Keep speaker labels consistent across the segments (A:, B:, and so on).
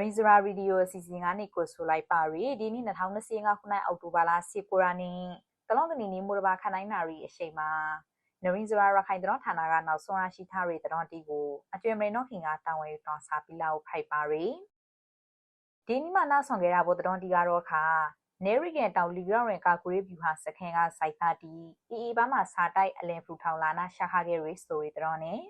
A: ရီဇရာရေဒီယိုအစီအစဉ်ကနေကိုဆိုလိုက်ပါရီဒီနေ့2025ခုနှစ်အောက်တိုဘာလ10ရက်နေ့တလောကနီနီမိုးတဘာခနိုင်နာရီအချိန်မှာနရီဇရာရခိုင်တတော်ဌာနကနောက်ဆုံးရရှိထားရီတတော်တီကိုအကျွေမရိနောခင်ကတာဝန်ယူတော်စာပီလာကိုဖိုက်ပါရီဒီနေ့မှနောက်ဆောင်ခဲ့တာဘို့တတော်တီကတော့ခါနေရီကန်တောင်လီဂရောင်းရင်ကာကူရီဗျူဟာစခန်ကစိုက်တာတီအီအီဘာမှာစာတိုက်အလင်ဖူထောင်လာနာရှာခခဲ့ရီစတိုရီတတော်နဲ့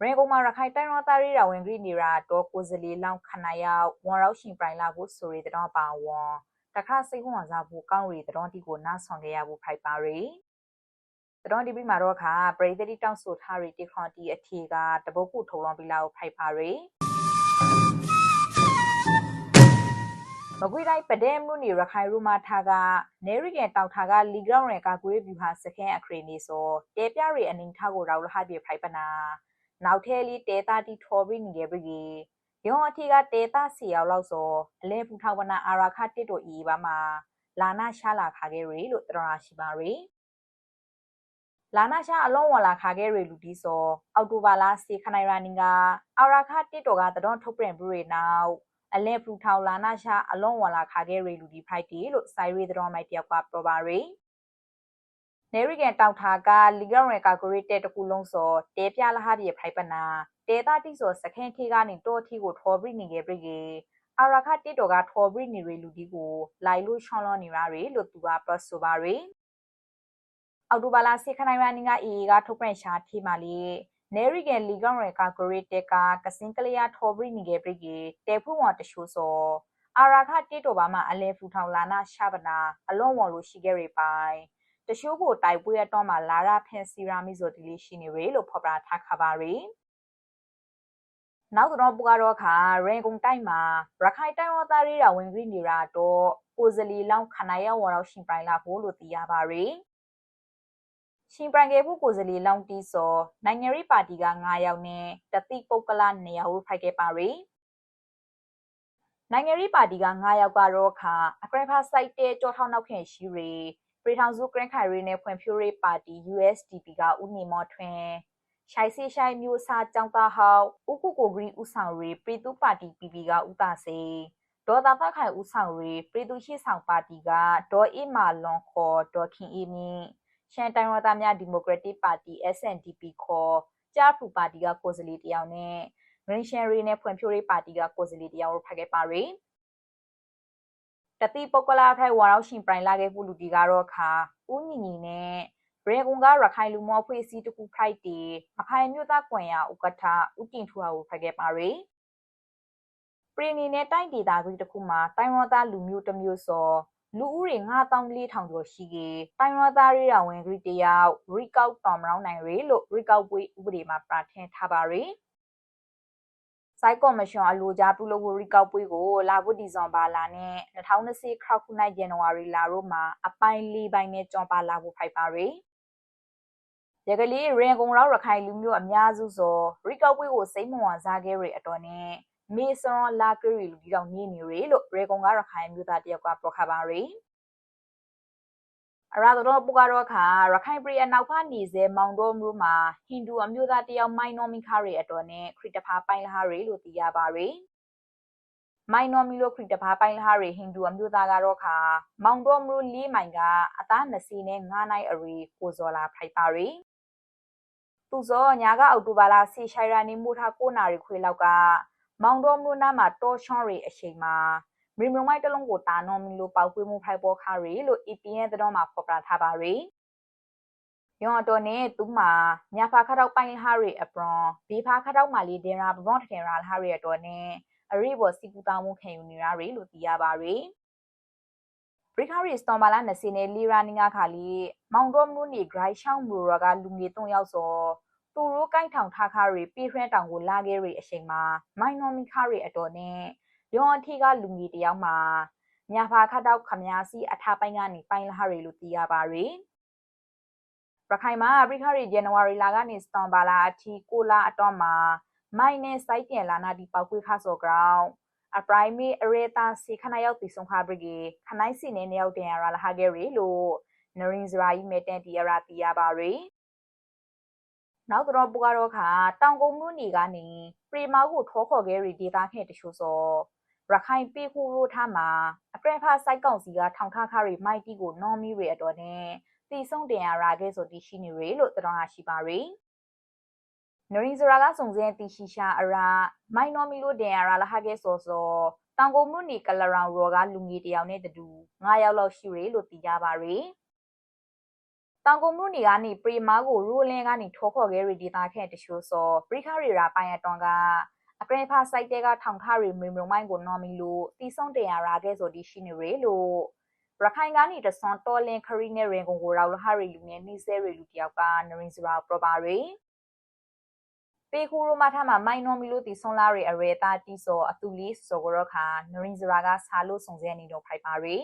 A: ရင်ကုန်မှာရခိုင်တိုင်းရောသားရီရာဝင်ဂရီနီရာတော့ကိုစလီလောင်ခနာယဝန်ရောက်ရှင်ပြိုင်လာဖို့ဆိုရီတော့ပါဝန်တခါစိတ်ဝင်စားဖို့ကောင်းရီတော့တီကိုနားဆောင်ခဲ့ရဖို့ဖိုက်ပါရီတော့ဒီပြီးမှာတော့ခါပရိသတိတောင်းဆိုထားရီတီခွန်တီအထီကတပုတ်ခုထုံလောင်းပြီးလာကိုဖိုက်ပါရီမကွေးတိုင်းပဒဲမှုနေရခိုင်ရူမာထာကနေရီကန်တောက်ထာကလီဂရောင်းရကကွေးဗျူဟာစကန်အခရီနေဆိုတဲပြရီအနင်းထားကိုရောက်လဟပြဖိုက်ပနာ နောက်ထဲလေးတဲတာတီထော်ပြီးနေပြီကြီးရောအထီကတဲတာစီရောက်လောက်ဆိုအလဲပူထောက်ဝနာအာရာခတစ်တို့ဤပါမှာလာနာရှာလာခါခဲ့ရီလို့တရရာရှိပါရီလာနာရှာအလုံးဝလာခါခဲ့ရီလူဒီဆိုအောက်တိုဘာလစီခနိုင်ရာနင်ကအာရာခတစ်တို့ကတတော်ထုတ်ပြန်ပြီးနောက်အလဲပူထောက်လာနာရှာအလုံးဝလာခါခဲ့ရီလူဒီဖိုက်တီလို့စိုင်းရီတတော်မိုက်တယောက်ကပြောပါရီ နေရီကန်တောက်ထာကလီဂရန်ကာကိုရီတဲတကူလုံးစောတဲပြလာဟာဒီဖိုင်ပနာတဲတာတိစောစခန်ခေကနေတောထီကိုထော်ဘရီနေခဲ့ပြီအာရခတ်တိတော်ကထော်ဘရီနေရီလူဒီကိုလိုက်လို့ချောင်းလောနေရရီလို့သူကပရဆိုပါရီအော်တိုဘာလာစေခနိုင်ရနီကအေအေကထုတ်ပြန်ရှာထီမာလီနေရီကန်လီဂရန်ကာကိုရီတဲကကစင်ကလျာထော်ဘရီနေခဲ့ပြီတဲဖူဝါတရှိုးစောအာရခတ်တိတော်ဘာမှအလဲဖူထောင်လာနာရှာပနာအလွန်ဝေါ်လို့ရှိခဲ့ရပိုင် တရှိုးကိုတိုက်ပွဲတော့မှာလာရဖန်စီရာမီဆိုဒီလေးရှိနေရလို့ဖော်ပြထားခပါရီနောက်တော့ပူကတော့ခါရင်ကုန်တိုက်မှာရခိုင်တိုင်းဝသားရေးတာဝင်ပြီးနေတာတော့ကိုစလီလောင်းခနာရဝတော်ရှင်ပိုင်လာဖို့လို့သိရပါရီရှင်ပိုင်ကေဖို့ကိုစလီလောင်းတီးစောနိုင်ငံရေးပါတီက9ယောက်နဲ့တတိပုတ်ကလနေရာကိုဖိုက်ခဲ့ပါရီနိုင်ငံရေးပါတီက9ယောက်ကတော့ခါအကရဖာစိုက်တဲ့ကြောထောင်းနောက်ခင်ရှိရီ ပြည်ထောင်စုဂရန်ခိုင်ရီနဲ့ဖွံ့ဖြိုးရေးပါတီ USDP ကဦးနေမော်ထွန်းရှိုင်စီရှိုင်မျိုးစာចောင်းသားဟောက်ဥကုကိုဂရီဦးဆောင်ရီပြည်သူပါတီ PP ကဦးတာစေဒေါ်သာဖခိုင်ဦးဆောင်ရီပြည်သူရှိဆောင်ပါတီကဒေါ်အေးမာလွန်ခေါ်ဒေါ်ခင်အေးမြင့်ရှမ်းတိုင်းရသားများဒီမိုကရက်တစ်ပါတီ SNDP ခေါ်ကြားဖူပါတီကကိုယ်စားလှယ်တယောက်နဲ့ Green Sherry နဲ့ဖွံ့ဖြိုးရေးပါတီကကိုယ်စားလှယ်တယောက်တို့ဖက်ခဲ့ပါရီ။ တတိပုဂ္ဂလာဖိုင်ဝါရောက်ရှင်ပြိုင်လာခဲ့ဖို့လူဒီကတော့ခါဦးညီညီနဲ့ရေကွန်ကရခိုင်လူမောဖွဲ့စည်းတခုဖိုက်တီရခိုင်မြို့သားကွန်ရဥက္ကဋ္ဌဦးတင်ထူဟာကိုဖက်ခဲ့ပါရီပရီနီနဲ့တိုင်းဒေသကြီးတစ်ခုမှာတိုင်းရောသားလူမျိုးတစ်မျိုးစောလူဦးရေ9400ကျော်ရှိကေတိုင်းရောသားရေးတော်ဝင်ဂရီတယောက် Recoup တော်မရောင်းနိုင်ရေလို့ Recoup ပွေဥပဒေမှာပြဋ္ဌာန်းထားပါရီ စိုက်ကော်မရှင်အလိုကြားပြုလုပ်ဖို့ရီကောက်ပွဲကိုလာဖို့ဒီဇွန်ဘာလာနဲ့2020ခရောက်ခုနိုင်ဇန်နဝါရီလာတို့မှာအပိုင်း၄ပိုင်းနဲ့ကြော်ပါလာဖို့ဖိုက်ပါရီရကလေးရင်ကုန်ရောက်ရခိုင်လူမျိုးအများစုဆိုရီကောက်ပွဲကိုစိတ်မဝင်စားခဲ့ရအတော်နဲ့မေဆွန်လာကရီလူဒီတော့နေနေရလို့ရေကုန်ကရခိုင်မျိုးသားတယောက်ကပြောခပါရီ အရာတော်ပူကတော့ခါရခိုင်ပြည်အနောက်ဖာနေစေမောင်တော်မျိုးမှာဟိန္ဒူအမျိုးသားတယောက်မိုင်နော်မီခါရီအတော်နဲ့ခရစ်တဖာပိုင်လာရီလို့သိရပါရီမိုင်နော်မီလို့ခရစ်တဖာပိုင်လာရီဟိန္ဒူအမျိုးသားကတော့ခါမောင်တော်မျိုးလေးမိုင်ကအသား20နဲ့9နိုင်အရီကိုဇော်လာဖိုက်ပါရီသူစောညာကအောက်တိုဘာလဆီရှိုင်ရာနေမူထား9နာရီခွေလောက်ကမောင်တော်မျိုးနားမှာတောချွန်ရီအချိန်မှာ မီမုံမိုက်တလုံးကိုတာနော်မီလိုပေါက်ကွေးမှုဖိုက်ပေါ်ခါရီလို့ EPN တဲ့မှာဖော်ပြထားပါရီယောတော်နဲ့သူမှာညာဖာခါတော့ပိုင်ဟာရီအပရွန်ဘေဖာခါတော့မာလီဒေရာဘဘော့ထင်ရာဟာရီတော်နဲ့အရီဘောစီကူတာမှုခံယူနေရရီလို့သိရပါရီဘရိခရီစတော်မာလာ20နဲ့လီရာနင်းကခါလီမောင်တော်မျိုးနေဂရိုင်ရှောင်းမူရကလူငယ်3ယောက်စောသူတို့ကိုက်ထောင်ထားခါရီပြေဖရန်တောင်ကိုလာခဲ့ရီအချိန်မှာမိုင်နော်မီခါရီအတော်နဲ့ ယောအထီကလူငယ်တယောက်မှာညာဖာခတ်တော့ခမညာစီအထားပိုင်းကနေပိုင်းလာရီလို့သိရပါရီရခိုင်မှာအပရိခရီဇန်နဝါရီလကနေစတောင်ဘာလာအထိကိုလာအတော့မှာမိုင်းနဲ့စိုက်တင်လာနာဒီပောက်ကွေးခါစော်ကောင်အပရိုင်မီအရေတာစီခဏရောက်တီဆုံခါဘရီခနိုင်းစီနေနေရောက်တင်ရလာဟာဂယ်ရီလို့နရင်ဇရာယီမေတန်တီရရာတီရပါရီနောက်တော့ပူကတော့ခါတောင်ကုန်းမြို့နေကနေပရီမာကိုထောခေါ်ခဲ့ရီဒေတာခဲ့တချို့စော ရခိုင်ပေခုရိုထားမှာအပရဖာစိုက်ကောင်စီကထောင်ထားခါရီမိုက်တီကိုနော်မီရီအတော်နဲ့တီဆုံးတင်ရရာခဲ့ဆိုတီရှိနေရီလို့တော်ဟာရှိပါရီနရင်းစရာကစုံစဲတီရှိရှာအရာမိုင်နော်မီလို့တင်ရရာလဟခဲ့စောစောတောင်ကုန်းမြို့နေကလရောင်ရောကလူငယ်တယောက်နဲ့တူ9ယောက်လောက်ရှိရီလို့သိကြပါရီတောင်ကုန်းမြို့နေကနေပရီမာကိုရူလင်းကနေထောခေါ်ခဲ့ရီဒေတာခဲ့တချို့စောပရိခရီရာပိုင်ရတွန်က အပရဖာစိုက်တဲကထောင်ခရီမေမုံမိုင်းကိုနော်မီလို့တီဆုံးတင်ရရာခဲ့ဆိုဒီရှိနေရီလို့ရခိုင်ကနေတဆွန်တော်လင်ခရီနဲ့ရင်ကုန်ကိုရောက်လဟရီလူနဲ့နှိစဲရီလူတယောက်ကနရင်စရာပရပါရီပေခူရိုမထမှာမိုင်နော်မီလို့တီဆုံးလာရီအရေတာတီဆိုအတူလီဆိုကိုရခါနရင်စရာကဆာလို့စုံစဲနေတော့ဖိုက်ပါရီ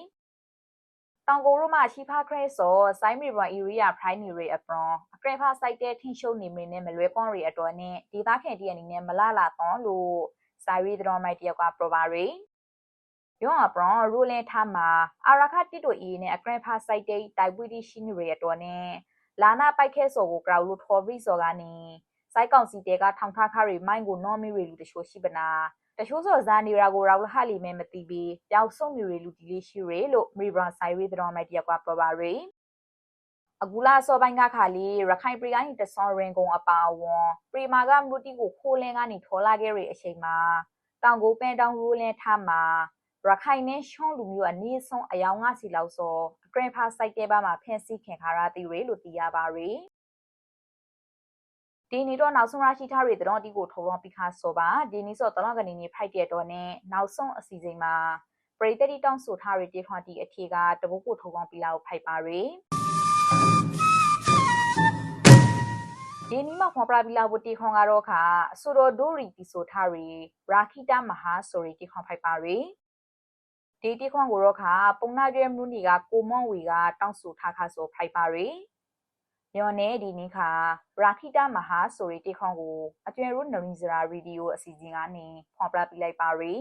A: တောင်ကိုရိုမရှိဖာခရဲဆိုစိုင်းမီဘွန်အီရီယာဖရိုင်းနီရီအပရွန်အကရဖာစိုက်တဲ့ထင်းရှုံနေမင်းနဲ့မလွဲကွန်ရီအတော်နဲ့ဒေသခံတည်းအနေနဲ့မလာလာတော့လို့စာရီဒတော်မိုက်တယောက်ကပရပါရီယောအပရွန်ရူလင်ထားမှာအာရခတိတိုအီနဲ့အကရဖာစိုက်တဲ့တိုက်ပွေးတီရှိနေရီအတော်နဲ့လာနာပိုက်ခဲဆိုကိုကရောက်လို့ထော်ဘရီဆိုကနေစိုက်ကောင်စီတဲကထောင်ထားခါရီမိုင်းကိုနော်မီရီလူတချို့ရှိပနာ တချို့စောဇာနေရာကိုရောက်လဟလီမဲမတိပြီးပျောက်ဆုံးနေရီလူဒီလေးရှိရလို့မီဘရန်ဆိုင်ရီဒတော်မိုက်တယောက်ကပရပါရီအခုလာစောပိုင်းကခါလီရခိုင်ပရီကနေတဆွန်ရင်ကုံအပါဝွန်ပရီမာကမလူတီကိုခိုးလင်းကနေထော်လာခဲ့ရအချိန်မှာတောင်ကိုပန်တောင်ရူလင်းထားမှာရခိုင်နဲ့ရှွန်လူမျိုးအနည်းဆုံးအယောင်ငါစီလောက်စောအကရင်ဖာစိုက်တဲပါမှာဖန်ဆီးခင်ခါရတီရလို့သိရပါရီ ဒီနီတော့နောက်ဆုံးရရှိထားရတဲ့တော့ဒီကိုထော်ဝပိခါဆိုပါဒီနီဆိုတော့ကနေနေဖိုက်တဲ့တော့နဲ့နောက်ဆုံးအစီအစဉ်မှာပရိသတ်တောင်းဆိုထားရတဲ့ထွားတီအထေကတပုတ်ကိုထော်ဝပိလာကိုဖိုက်ပါရီဒီနီမှာဖွန်ပရာဘီလာဘတီခွန်ကတော့ခါအဆိုတော်ဒိုရီတီဆိုထားရီရာခိတာမဟာဆိုရီတီခွန်ဖိုက်ပါရီဒီတီခွန်ကိုတော့ခါပုံနာကျဲမူနီကကိုမွန်ဝီကတောင်းဆိုထားခါဆိုဖိုက်ပါရီ ညော်နေဒီနေ့ခါရာခိတာမဟာဆိုရီတေခွန်ကိုအကျွဲရိုးနရင်ဇရာရေဒီယိုအစီအစဉ်ကနေဖွန်ပြပြလိုက်ပါရီ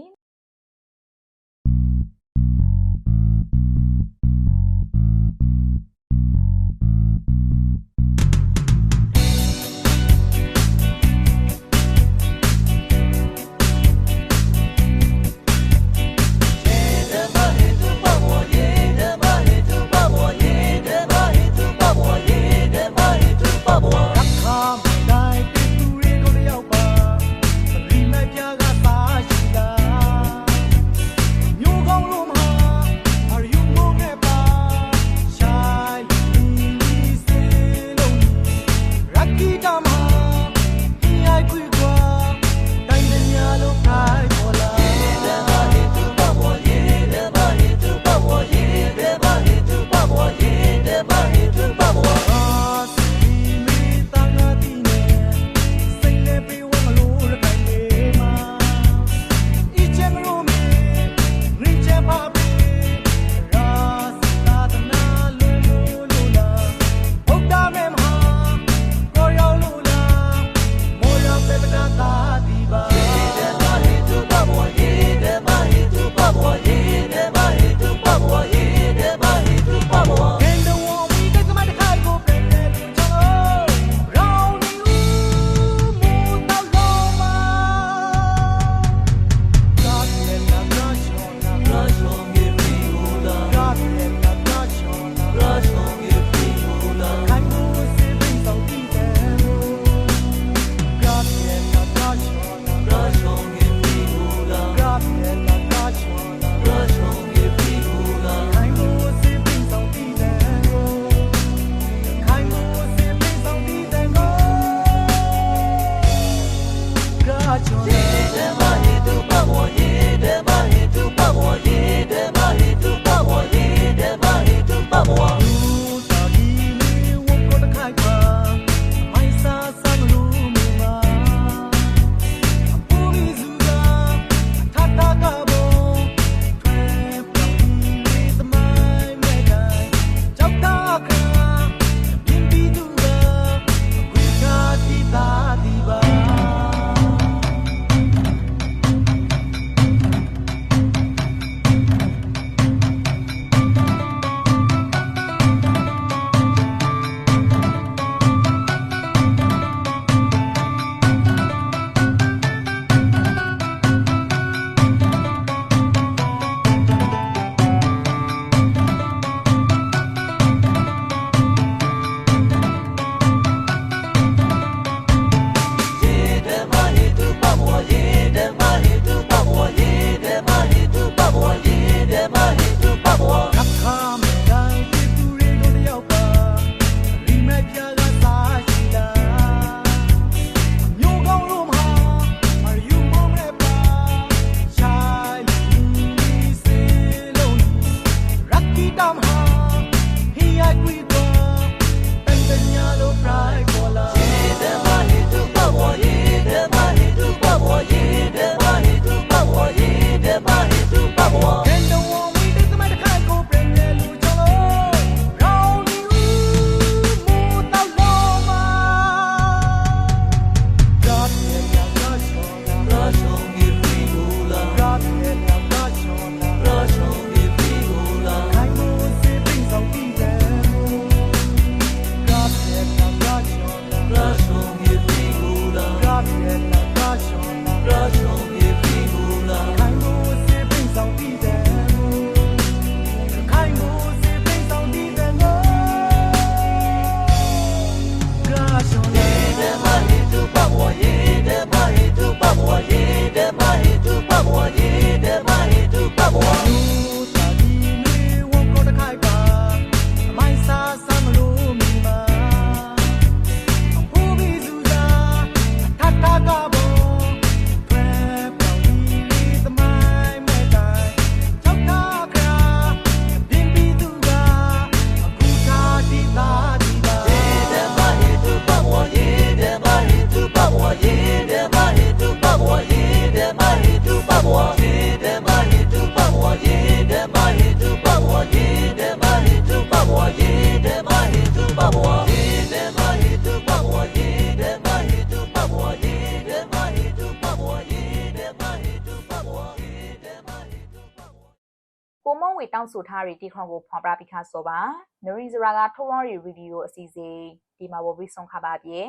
A: တောင်းဆိုထားတဲ့တီခွန်ကိုဖွန်ပြပြီးခါဆိုပါနရီဇရာကထုတ်လွှင့်ရီ review ကိုအစီအစဉ်ဒီမှာပေါ်ပြီးဆုံးခါပါပြေ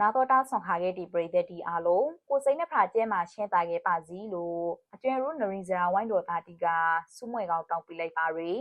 A: နာတော့တာဆောင်ခါခဲ့ဒီပရိသတ်ဒီအားလုံးကိုစိမ့်နှဖရာကျဲမှာရှင်းတာခဲ့ပါစီလို့အကျွဲရိုးနရီဇရာဝိုင်းတော်သားတီကစုမွေကောင်တောင်းပြလိုက်ပါရီ